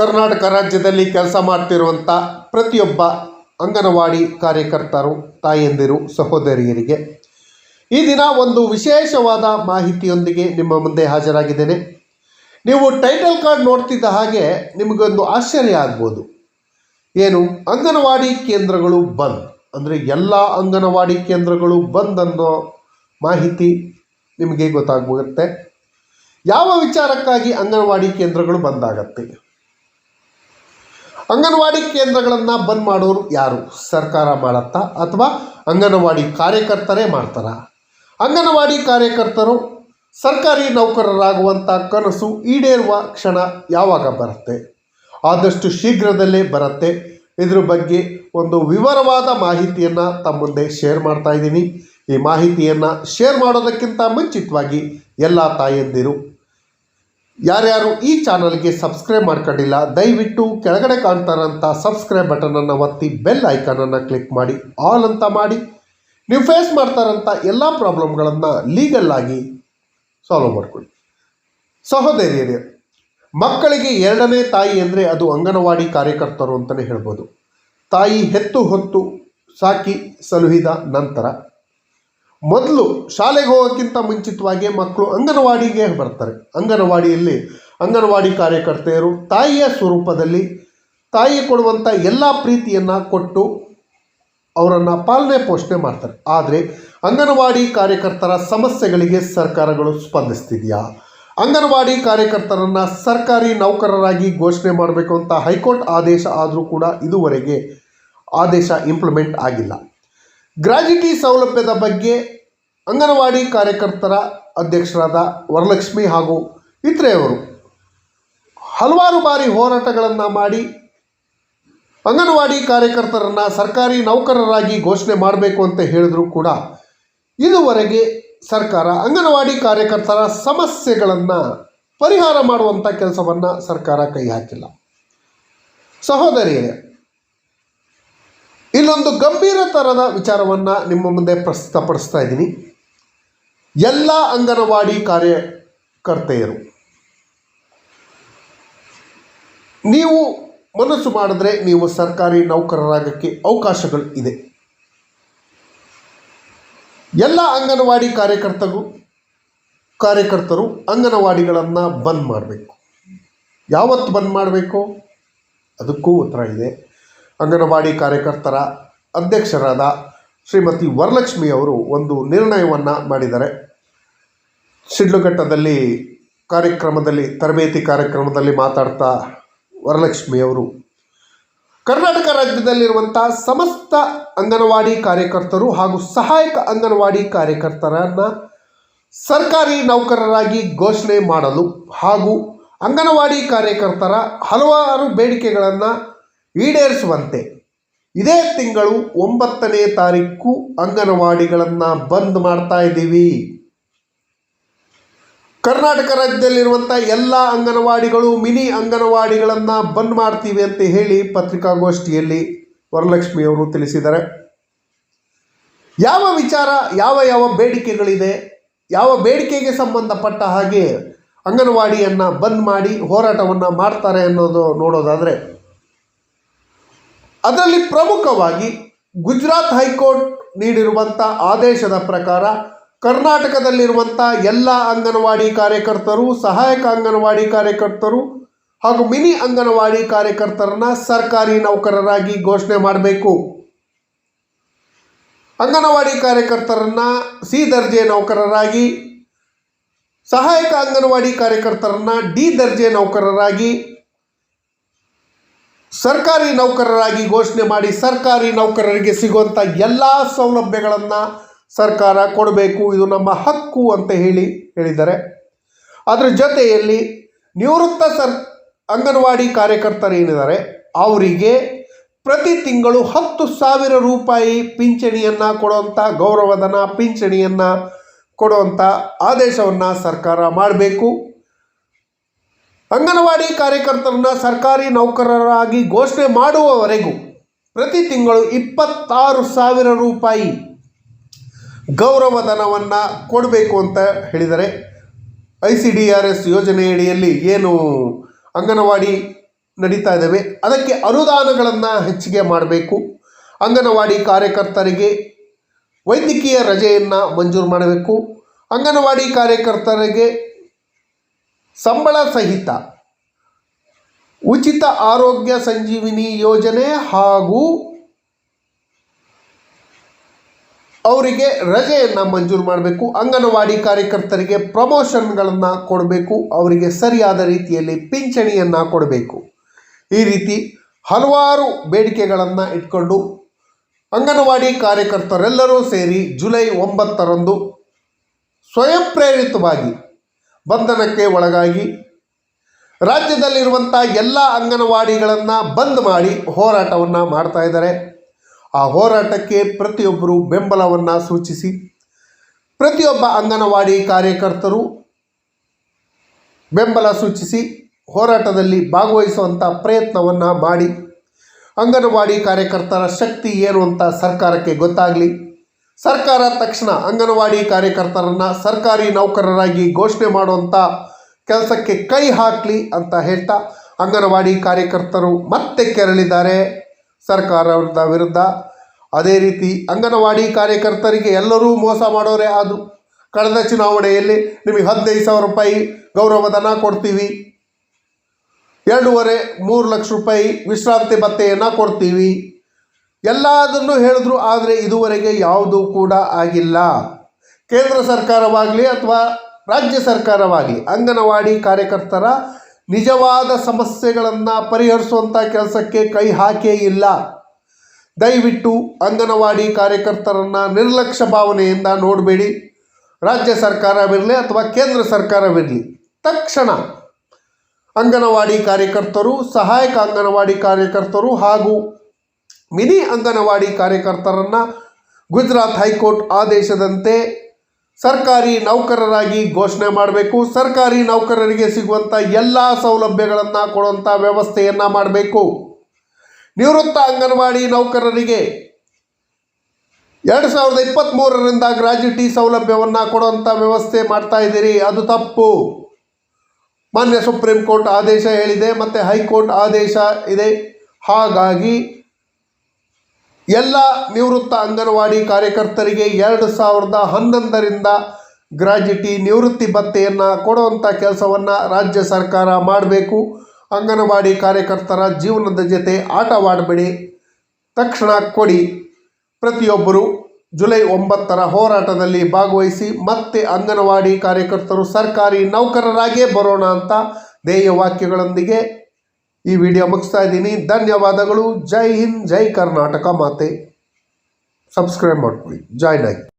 ಕರ್ನಾಟಕ ರಾಜ್ಯದಲ್ಲಿ ಕೆಲಸ ಮಾಡ್ತಿರುವಂಥ ಪ್ರತಿಯೊಬ್ಬ ಅಂಗನವಾಡಿ ಕಾರ್ಯಕರ್ತರು, ತಾಯಂದಿರು, ಸಹೋದರಿಯರಿಗೆ ಈ ದಿನ ಒಂದು ವಿಶೇಷವಾದ ಮಾಹಿತಿಯೊಂದಿಗೆ ನಿಮ್ಮ ಮುಂದೆ ಹಾಜರಾಗಿದ್ದೇನೆ. ನೀವು ಟೈಟಲ್ ಕಾರ್ಡ್ ನೋಡ್ತಿದ್ದ ಹಾಗೆ ನಿಮಗೊಂದು ಆಶ್ಚರ್ಯ ಆಗ್ಬೋದು. ಏನು? ಅಂಗನವಾಡಿ ಕೇಂದ್ರಗಳು ಬಂದ್. ಅಂದರೆ ಎಲ್ಲ ಅಂಗನವಾಡಿ ಕೇಂದ್ರಗಳು ಬಂದ್ ಅನ್ನೋ ಮಾಹಿತಿ ನಿಮಗೆ ಗೊತ್ತಾಗ್ಬೋಗುತ್ತೆ ಯಾವ ವಿಚಾರಕ್ಕಾಗಿ ಅಂಗನವಾಡಿ ಕೇಂದ್ರಗಳು ಬಂದಾಗತ್ತೆ? ಅಂಗನವಾಡಿ ಕೇಂದ್ರಗಳನ್ನು ಬಂದ್ ಮಾಡೋರು ಯಾರು? ಸರ್ಕಾರ ಮಾಡತ್ತಾ ಅಥವಾ ಅಂಗನವಾಡಿ ಕಾರ್ಯಕರ್ತರೇ ಮಾಡ್ತಾರ? ಅಂಗನವಾಡಿ ಕಾರ್ಯಕರ್ತರು ಸರ್ಕಾರಿ ನೌಕರರಾಗುವಂಥ ಕನಸು ಈಡೇರುವ ಕ್ಷಣ ಯಾವಾಗ ಬರುತ್ತೆ? ಆದಷ್ಟು ಶೀಘ್ರದಲ್ಲೇ ಬರುತ್ತೆ. ಇದ್ರ ಬಗ್ಗೆ ಒಂದು ವಿವರವಾದ ಮಾಹಿತಿಯನ್ನು ತಮ್ಮ ಮುಂದೆ ಶೇರ್ ಮಾಡ್ತಾ ಇದ್ದೀನಿ. ಈ ಮಾಹಿತಿಯನ್ನು ಶೇರ್ ಮಾಡೋದಕ್ಕಿಂತ ಮುಂಚಿತವಾಗಿ ಎಲ್ಲ ತಾಯಂದಿರು ಯಾರ್ಯಾರು ಈ ಚಾನಲ್ಗೆ ಸಬ್ಸ್ಕ್ರೈಬ್ ಮಾಡ್ಕೊಂಡಿಲ್ಲ, ದಯವಿಟ್ಟು ಕೆಳಗಡೆ ಕಾಣ್ತಾರಂಥ ಸಬ್ಸ್ಕ್ರೈಬ್ ಬಟನನ್ನು ಒತ್ತಿ ಬೆಲ್ ಐಕಾನನ್ನು ಕ್ಲಿಕ್ ಮಾಡಿ, ಆಲ್ ಅಂತ ಮಾಡಿ. ನೀವು ಫೇಸ್ ಮಾಡ್ತಾರಂಥ ಎಲ್ಲ ಪ್ರಾಬ್ಲಮ್ಗಳನ್ನು ಲೀಗಲ್ ಆಗಿ ಸಾಲ್ವ್ ಮಾಡ್ಕೊಳ್ಳಿ. ಸಹೋದರಿಯರೇ, ಮಕ್ಕಳಿಗೆ ಎರಡನೇ ತಾಯಿ ಅಂದರೆ ಅದು ಅಂಗನವಾಡಿ ಕಾರ್ಯಕರ್ತರು ಅಂತಲೇ ಹೇಳ್ಬೋದು. ತಾಯಿ ಹೆತ್ತು ಹೊತ್ತು ಸಾಕಿ ಸಲುಹಿದ ನಂತರ ಮೊದಲು ಶಾಲೆಗೆ ಹೋಗೋಕ್ಕಿಂತ ಮುಂಚಿತವಾಗಿ ಮಕ್ಕಳು ಅಂಗನವಾಡಿಗೆ ಬರ್ತಾರೆ. ಅಂಗನವಾಡಿಯಲ್ಲಿ ಅಂಗನವಾಡಿ ಕಾರ್ಯಕರ್ತೆಯರು ತಾಯಿಯ ಸ್ವರೂಪದಲ್ಲಿ ತಾಯಿ ಕೊಡುವಂಥ ಎಲ್ಲ ಪ್ರೀತಿಯನ್ನು ಕೊಟ್ಟು ಅವರನ್ನು ಪಾಲನೆ ಪೋಷಣೆ ಮಾಡ್ತಾರೆ. ಆದರೆ ಅಂಗನವಾಡಿ ಕಾರ್ಯಕರ್ತರ ಸಮಸ್ಯೆಗಳಿಗೆ ಸರ್ಕಾರಗಳು ಸ್ಪಂದಿಸ್ತಿದೆಯಾ? ಅಂಗನವಾಡಿ ಕಾರ್ಯಕರ್ತರನ್ನು ಸರ್ಕಾರಿ ನೌಕರರಾಗಿ ಘೋಷಣೆ ಮಾಡಬೇಕು ಅಂತ ಹೈಕೋರ್ಟ್ ಆದೇಶ ಆದರೂ ಕೂಡ ಇದುವರೆಗೆ ಆದೇಶ ಇಂಪ್ಲಿಮೆಂಟ್ ಆಗಿಲ್ಲ. ಗ್ರಾಜ್ಯುಟಿ ಸೌಲಭ್ಯದ ಬಗ್ಗೆ ಅಂಗನವಾಡಿ ಕಾರ್ಯಕರ್ತರ ಅಧ್ಯಕ್ಷರಾದ ವರಲಕ್ಷ್ಮಿ ಹಾಗೂ ಇತರೆಯವರು ಹಲವಾರು ಬಾರಿ ಹೋರಾಟಗಳನ್ನು ಮಾಡಿ ಅಂಗನವಾಡಿ ಕಾರ್ಯಕರ್ತರನ್ನು ಸರ್ಕಾರಿ ನೌಕರರಾಗಿ ಘೋಷಣೆ ಮಾಡಬೇಕು ಅಂತ ಹೇಳಿದ್ರು ಕೂಡ ಇದುವರೆಗೆ ಸರ್ಕಾರ ಅಂಗನವಾಡಿ ಕಾರ್ಯಕರ್ತರ ಸಮಸ್ಯೆಗಳನ್ನು ಪರಿಹಾರ ಮಾಡುವಂಥ ಕೆಲಸವನ್ನು ಸರ್ಕಾರ ಕೈ ಹಾಕಿಲ್ಲ. ಸಹೋದರಿಯರೇ ಇಲ್ಲೊಂದು ಗಂಭೀರ ಥರದ ವಿಚಾರವನ್ನು ನಿಮ್ಮ ಮುಂದೆ ಪ್ರಸ್ತುತಪಡಿಸ್ತಾ ಇದ್ದೀನಿ. ಎಲ್ಲ ಅಂಗನವಾಡಿ ಕಾರ್ಯಕರ್ತೆಯರು, ನೀವು ಮನಸ್ಸು ಮಾಡಿದ್ರೆ ನೀವು ಸರ್ಕಾರಿ ನೌಕರರಾಗಕ್ಕೆ ಅವಕಾಶಗಳು ಇದೆ. ಎಲ್ಲ ಅಂಗನವಾಡಿ ಕಾರ್ಯಕರ್ತರು ಕಾರ್ಯಕರ್ತರು ಅಂಗನವಾಡಿಗಳನ್ನು ಬಂದ್ ಮಾಡಬೇಕು. ಯಾವತ್ತು ಬಂದ್ ಮಾಡಬೇಕು? ಅದಕ್ಕೂ ಉತ್ತರ ಇದೆ. ಅಂಗನವಾಡಿ ಕಾರ್ಯಕರ್ತರ ಅಧ್ಯಕ್ಷರಾದ ಶ್ರೀಮತಿ ವರಲಕ್ಷ್ಮಿ ಅವರು ಒಂದು ನಿರ್ಣಯವನ್ನು ಮಾಡಿದ್ದಾರೆ. ಶಿಡ್ಲಘಟ್ಟದಲ್ಲಿ ಕಾರ್ಯಕ್ರಮದಲ್ಲಿ, ತರಬೇತಿ ಕಾರ್ಯಕ್ರಮದಲ್ಲಿ ಮಾತಾಡ್ತಾ ವರಲಕ್ಷ್ಮಿ ಅವರು, ಕರ್ನಾಟಕ ರಾಜ್ಯದಲ್ಲಿರುವಂಥ ಸಮಸ್ತ ಅಂಗನವಾಡಿ ಕಾರ್ಯಕರ್ತರು ಹಾಗೂ ಸಹಾಯಕ ಅಂಗನವಾಡಿ ಕಾರ್ಯಕರ್ತರನ್ನು ಸರ್ಕಾರಿ ನೌಕರರಾಗಿ ಘೋಷಣೆ ಮಾಡಲು ಹಾಗೂ ಅಂಗನವಾಡಿ ಕಾರ್ಯಕರ್ತರ ಹಲವಾರು ಬೇಡಿಕೆಗಳನ್ನು ಈಡೇರಿಸುವಂತೆ. ಇದೇ ತಿಂಗಳು ಒಂಬತ್ತನೇ ತಾರೀಕು ಅಂಗನವಾಡಿಗಳನ್ನು ಬಂದ್ ಮಾಡ್ತಾ ಇದ್ದೀವಿ. ಕರ್ನಾಟಕ ರಾಜ್ಯದಲ್ಲಿರುವಂಥ ಎಲ್ಲ ಅಂಗನವಾಡಿಗಳು, ಮಿನಿ ಅಂಗನವಾಡಿಗಳನ್ನು ಬಂದ್ ಮಾಡ್ತೀವಿ ಅಂತ ಹೇಳಿ ಪತ್ರಿಕಾಗೋಷ್ಠಿಯಲ್ಲಿ ವರಲಕ್ಷ್ಮಿಯವರು ತಿಳಿಸಿದ್ದಾರೆ. ಯಾವ ವಿಚಾರ, ಯಾವ ಯಾವ ಬೇಡಿಕೆಗಳಿದೆ, ಯಾವ ಬೇಡಿಕೆಗೆ ಸಂಬಂಧಪಟ್ಟ ಹಾಗೆ ಅಂಗನವಾಡಿಯನ್ನು ಬಂದ್ ಮಾಡಿ ಹೋರಾಟವನ್ನು ಮಾಡ್ತಾರೆ ಅನ್ನೋದು ನೋಡೋದಾದರೆ ಅದರಲ್ಲಿ ಪ್ರಮುಖವಾಗಿ ಗುಜರಾತ್ ಹೈಕೋರ್ಟ್ ನೀಡಿರುವಂಥ ಆದೇಶದ ಪ್ರಕಾರ ಕರ್ನಾಟಕದಲ್ಲಿರುವಂಥ ಎಲ್ಲ ಅಂಗನವಾಡಿ ಕಾರ್ಯಕರ್ತರು, ಸಹಾಯಕ ಅಂಗನವಾಡಿ ಕಾರ್ಯಕರ್ತರು ಹಾಗೂ ಮಿನಿ ಅಂಗನವಾಡಿ ಕಾರ್ಯಕರ್ತರನ್ನ ಸರ್ಕಾರಿ ನೌಕರರಾಗಿ ಘೋಷಣೆ ಮಾಡಬೇಕು. ಅಂಗನವಾಡಿ ಕಾರ್ಯಕರ್ತರನ್ನ ಸಿ ದರ್ಜೆ ನೌಕರರಾಗಿ, ಸಹಾಯಕ ಅಂಗನವಾಡಿ ಕಾರ್ಯಕರ್ತರನ್ನ ಡಿ ದರ್ಜೆ ನೌಕರರಾಗಿ ಸರ್ಕಾರಿ ನೌಕರರಾಗಿ ಘೋಷಣೆ ಮಾಡಿ ಸರ್ಕಾರಿ ನೌಕರರಿಗೆ ಸಿಗುವಂಥ ಎಲ್ಲ ಸೌಲಭ್ಯಗಳನ್ನು ಸರ್ಕಾರ ಕೊಡಬೇಕು, ಇದು ನಮ್ಮ ಹಕ್ಕು ಅಂತ ಹೇಳಿ ಹೇಳಿದ್ದಾರೆ. ಅದರ ಜೊತೆಯಲ್ಲಿ ನಿವೃತ್ತ ಸರ್, ಅಂಗನವಾಡಿ ಕಾರ್ಯಕರ್ತರು ಏನಿದ್ದಾರೆ, ಅವರಿಗೆ ಪ್ರತಿ ತಿಂಗಳು ಹತ್ತು ಸಾವಿರ ರೂಪಾಯಿ ಪಿಂಚಣಿಯನ್ನು ಕೊಡುವಂಥ ಗೌರವಧನ ಪಿಂಚಣಿಯನ್ನು ಕೊಡುವಂಥ ಆದೇಶವನ್ನು ಸರ್ಕಾರ ಮಾಡಬೇಕು. ಅಂಗನವಾಡಿ ಕಾರ್ಯಕರ್ತರನ್ನ ಸರ್ಕಾರಿ ನೌಕರರಾಗಿ ಘೋಷಣೆ ಮಾಡುವವರೆಗೂ ಪ್ರತಿ ತಿಂಗಳು ಇಪ್ಪತ್ತಾರು ಸಾವಿರ ರೂಪಾಯಿ ಗೌರವಧನವನ್ನು ಕೊಡಬೇಕು ಅಂತ ಹೇಳಿದರೆ I C D R S ಯೋಜನೆಯಡಿಯಲ್ಲಿ ಏನು ಅಂಗನವಾಡಿ ನಡೀತಾ ಇದ್ದಾವೆ, ಅದಕ್ಕೆ ಅನುದಾನಗಳನ್ನು ಹೆಚ್ಚಿಗೆ ಮಾಡಬೇಕು. ಅಂಗನವಾಡಿ ಕಾರ್ಯಕರ್ತರಿಗೆ ವೈದ್ಯಕೀಯ ರಜೆಯನ್ನು ಮಂಜೂರು ಮಾಡಬೇಕು. ಅಂಗನವಾಡಿ ಕಾರ್ಯಕರ್ತರಿಗೆ ಸಂಬಳ ಸಹಿತ ಉಚಿತ ಆರೋಗ್ಯ ಸಂಜೀವಿನಿ ಯೋಜನೆ ಹಾಗೂ ಅವರಿಗೆ ರಜೆಯನ್ನು ಮಂಜೂರು ಮಾಡಬೇಕು. ಅಂಗನವಾಡಿ ಕಾರ್ಯಕರ್ತರಿಗೆ ಪ್ರಮೋಷನ್ಗಳನ್ನು ಕೊಡಬೇಕು. ಅವರಿಗೆ ಸರಿಯಾದ ರೀತಿಯಲ್ಲಿ ಪಿಂಚಣಿಯನ್ನು ಕೊಡಬೇಕು. ಈ ರೀತಿ ಹಲವಾರು ಬೇಡಿಕೆಗಳನ್ನು ಇಟ್ಕೊಂಡು ಅಂಗನವಾಡಿ ಕಾರ್ಯಕರ್ತರೆಲ್ಲರೂ ಸೇರಿ ಜುಲೈ ಒಂಬತ್ತರಂದು ಸ್ವಯಂ ಪ್ರೇರಿತವಾಗಿ ಬಂಧನಕ್ಕೆ ಒಳಗಾಗಿ ರಾಜ್ಯದಲ್ಲಿರುವಂಥ ಎಲ್ಲ ಅಂಗನವಾಡಿಗಳನ್ನು ಬಂದ್ ಮಾಡಿ ಹೋರಾಟವನ್ನು ಮಾಡ್ತಾ ಇದ್ದಾರೆ. ಆ ಹೋರಾಟಕ್ಕೆ ಪ್ರತಿಯೊಬ್ಬರು ಬೆಂಬಲವನ್ನು ಸೂಚಿಸಿ ಪ್ರತಿಯೊಬ್ಬ ಅಂಗನವಾಡಿ ಕಾರ್ಯಕರ್ತರು ಬೆಂಬಲ ಸೂಚಿಸಿ ಹೋರಾಟದಲ್ಲಿ ಭಾಗವಹಿಸುವಂಥ ಪ್ರಯತ್ನವನ್ನು ಮಾಡಿ ಅಂಗನವಾಡಿ ಕಾರ್ಯಕರ್ತರ ಶಕ್ತಿ ಏನು ಅಂತ ಸರ್ಕಾರಕ್ಕೆ ಗೊತ್ತಾಗಲಿ. ಸರ್ಕಾರ ತಕ್ಷಣ ಅಂಗನವಾಡಿ ಕಾರ್ಯಕರ್ತರನ್ನು ಸರ್ಕಾರಿ ನೌಕರರಾಗಿ ಘೋಷಣೆ ಮಾಡುವಂಥ ಕೆಲಸಕ್ಕೆ ಕೈ ಹಾಕಲಿ ಅಂತ ಹೇಳ್ತಾ ಅಂಗನವಾಡಿ ಕಾರ್ಯಕರ್ತರು ಮತ್ತೆ ಕೆರಳಿದ್ದಾರೆ. ಸರ್ಕಾರದ ವಿರುದ್ಧ ಅದೇ ರೀತಿ ಅಂಗನವಾಡಿ ಕಾರ್ಯಕರ್ತರಿಗೆ ಎಲ್ಲರೂ ಮೋಸ ಮಾಡೋರೇ ಅದು ಕಳೆದ ಚುನಾವಣೆಯಲ್ಲಿ ನಿಮಗೆ ಹದಿನೈದು ಸಾವಿರ ರೂಪಾಯಿ ಗೌರವಧನ ಕೊಡ್ತೀವಿ. ಎರಡೂವರೆ, ಮೂರು ಲಕ್ಷ ರೂಪಾಯಿ ವಿಶ್ರಾಂತಿ ಭತ್ತೆಯನ್ನು ಕೊಡ್ತೀವಿ. ಎಲ್ಲದನ್ನು ಹೇಳಿದ್ರು, ಆದರೆ ಇದುವರೆಗೆ ಯಾವುದೂ ಕೂಡ ಆಗಿಲ್ಲ. ಕೇಂದ್ರ ಸರ್ಕಾರವಾಗಲಿ ಅಥವಾ ರಾಜ್ಯ ಸರ್ಕಾರವಾಗಲಿ, ಅಂಗನವಾಡಿ ಕಾರ್ಯಕರ್ತರ ನಿಜವಾದ ಸಮಸ್ಯೆಗಳನ್ನು ಪರಿಹರಿಸುವಂಥ ಕೆಲಸಕ್ಕೆ ಕೈ ಹಾಕೇ ಇಲ್ಲ. ದಯವಿಟ್ಟು ಅಂಗನವಾಡಿ ಕಾರ್ಯಕರ್ತರನ್ನು ನಿರ್ಲಕ್ಷ್ಯ ಭಾವನೆಯಿಂದ ನೋಡಬೇಡಿ. ರಾಜ್ಯ ಸರ್ಕಾರವಿರಲಿ ಅಥವಾ ಕೇಂದ್ರ ಸರ್ಕಾರವಿರಲಿ, ತಕ್ಷಣ ಅಂಗನವಾಡಿ ಕಾರ್ಯಕರ್ತರು, ಸಹಾಯಕ ಅಂಗನವಾಡಿ ಕಾರ್ಯಕರ್ತರು ಹಾಗೂ ಮಿನಿ ಅಂಗನವಾಡಿ ಕಾರ್ಯಕರ್ತರನ್ನು ಗುಜರಾತ್ ಹೈಕೋರ್ಟ್ ಆದೇಶದಂತೆ ಸರ್ಕಾರಿ ನೌಕರರಾಗಿ ಘೋಷಣೆ ಮಾಡಬೇಕು. ಸರ್ಕಾರಿ ನೌಕರರಿಗೆ ಸಿಗುವಂಥ ಎಲ್ಲ ಸೌಲಭ್ಯಗಳನ್ನು ಕೊಡುವಂಥ ವ್ಯವಸ್ಥೆಯನ್ನು ಮಾಡಬೇಕು. ನಿವೃತ್ತ ಅಂಗನವಾಡಿ ನೌಕರರಿಗೆ ಎರಡು ಸಾವಿರದ ಇಪ್ಪತ್ತ್ಮೂರರಿಂದ ಗ್ರಾಜ್ಯುಟಿ ಸೌಲಭ್ಯವನ್ನು ಕೊಡುವಂಥ ವ್ಯವಸ್ಥೆ ಮಾಡ್ತಾ ಇದ್ದೀರಿ. ಅದು ತಪ್ಪು. ಮಾನ್ಯ ಸುಪ್ರೀಂ ಕೋರ್ಟ್ ಆದೇಶ ಹೇಳಿದೆ. ಮತ್ತು ಹೈಕೋರ್ಟ್ ಆದೇಶ ಇದೆ. ಹಾಗಾಗಿ ಎಲ್ಲ ನಿವೃತ್ತ ಅಂಗನವಾಡಿ ಕಾರ್ಯಕರ್ತರಿಗೆ ಎರಡು ಸಾವಿರದ ಹನ್ನೊಂದರಿಂದ ಗ್ರಾಜ್ಯುಟಿ ನಿವೃತ್ತಿ ಭತ್ತೆಯನ್ನು ಕೊಡುವಂಥ ಕೆಲಸವನ್ನು ರಾಜ್ಯ ಸರ್ಕಾರ ಮಾಡಬೇಕು. ಅಂಗನವಾಡಿ ಕಾರ್ಯಕರ್ತರ ಜೀವನದ ಜೊತೆ ಆಟವಾಡಬೇಡಿ ತಕ್ಷಣ ಕೊಡಿ. ಪ್ರತಿಯೊಬ್ಬರು ಜುಲೈ ಒಂಬತ್ತರ ಹೋರಾಟದಲ್ಲಿ ಭಾಗವಹಿಸಿ ಮತ್ತೆ ಅಂಗನವಾಡಿ ಕಾರ್ಯಕರ್ತರು ಸರ್ಕಾರಿ ನೌಕರರಾಗೇ ಬರೋಣ ಅಂತ ಧ್ಯೇಯ ವಾಕ್ಯಗಳೊಂದಿಗೆ ಈ ವಿಡಿಯೋ ಮುಗಿಸ್ತಾ ಇದ್ದೀನಿ. ಧನ್ಯವಾದಗಳು. ಜೈ ಹಿಂದ್ ಜೈ ಕರ್ನಾಟಕ ಮಾತೆ. ಸಬ್ಸ್ಕ್ರೈಬ್ ಮಾಡ್ಕೊಳ್ಳಿ. ಜಾಯ್ನ್ ಆಗಿ.